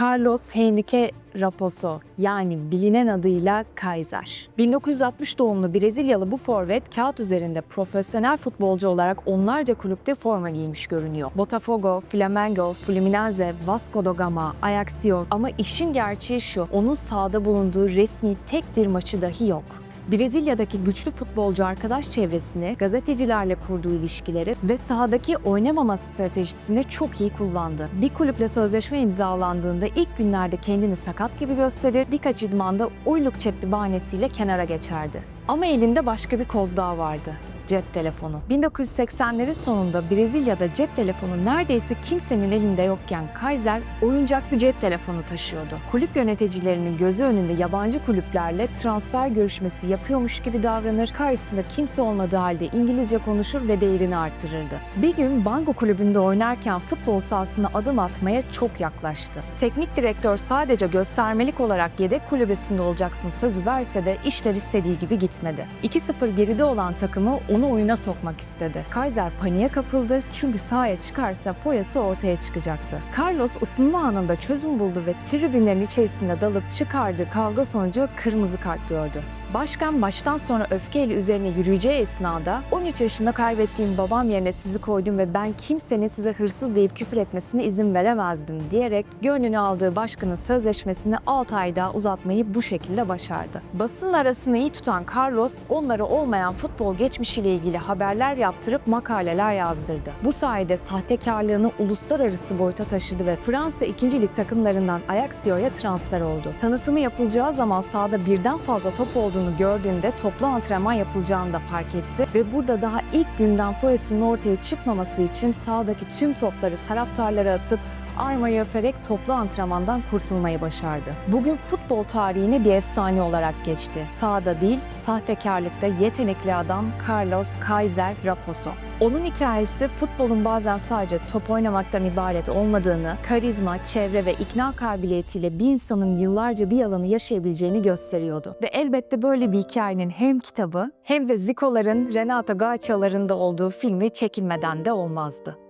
Carlos Henrique Raposo yani bilinen adıyla Kaiser. 1960 doğumlu Brezilyalı bu forvet kağıt üzerinde profesyonel futbolcu olarak onlarca kulüpte forma giymiş görünüyor. Botafogo, Flamengo, Fluminense, Vasco da Gama, Ajaxio ama işin gerçeği şu, onun sahada bulunduğu resmi tek bir maçı dahi yok. Brezilya'daki güçlü futbolcu arkadaş çevresini, gazetecilerle kurduğu ilişkileri ve sahadaki oynamama stratejisini çok iyi kullandı. Bir kulüple sözleşme imzalandığında ilk günlerde kendini sakat gibi gösterir, birkaç idmanda uyluk çekti bahanesiyle kenara geçerdi. Ama elinde başka bir koz daha vardı cep telefonu. 1980'lerin sonunda Brezilya'da cep telefonu neredeyse kimsenin elinde yokken Kaiser oyuncak bir cep telefonu taşıyordu. Kulüp yöneticilerinin gözü önünde yabancı kulüplerle transfer görüşmesi yapıyormuş gibi davranır, karşısında kimse olmadığı halde İngilizce konuşur ve değerini arttırırdı. Bir gün Bango kulübünde oynarken futbol sahasına adım atmaya çok yaklaştı. Teknik direktör sadece göstermelik olarak yedek kulübesinde olacaksın sözü verse de işler istediği gibi gitmedi. 2-0 geride olan takımı onu oyuna sokmak istedi. Kaiser paniğe kapıldı çünkü sahaya çıkarsa foyası ortaya çıkacaktı. Carlos ısınma anında çözüm buldu ve tribünlerin içerisinde dalıp çıkardığı kavga sonucu kırmızı kart gördü. Başkan maçtan sonra öfkeyle üzerine yürüyeceği esnada 13 yaşında kaybettiğim babam yerine sizi koydum ve ben kimsenin size hırsız deyip küfür etmesine izin veremezdim diyerek gönlünü aldığı başkanın sözleşmesini 6 ay daha uzatmayı bu şekilde başardı. Basın arasını iyi tutan Carlos onlara olmayan futbol geçmişiyle ilgili haberler yaptırıp makaleler yazdırdı. Bu sayede sahtekarlığını uluslararası boyuta taşıdı ve Fransa 2. Lig takımlarından Ajaxio'ya transfer oldu. Tanıtımı yapılacağı zaman sahada birden fazla top olduğunu gördüğünde toplu antrenman yapılacağını da fark etti ve burada daha ilk günden foyasının ortaya çıkmaması için sahadaki tüm topları taraftarlara atıp armayı öperek toplu antrenmandan kurtulmayı başardı. Bugün futbol tarihine bir efsane olarak geçti. Sahada değil, sahtekarlıkta yetenekli adam Carlos Kaiser Raposo. Onun hikayesi futbolun bazen sadece top oynamaktan ibaret olmadığını, karizma, çevre ve ikna kabiliyetiyle bir insanın yıllarca bir alanı yaşayabileceğini gösteriyordu. Ve elbette böyle bir hikayenin hem kitabı hem de Zico'ların Renato Gaucho'larında olduğu filmi çekilmeden de olmazdı.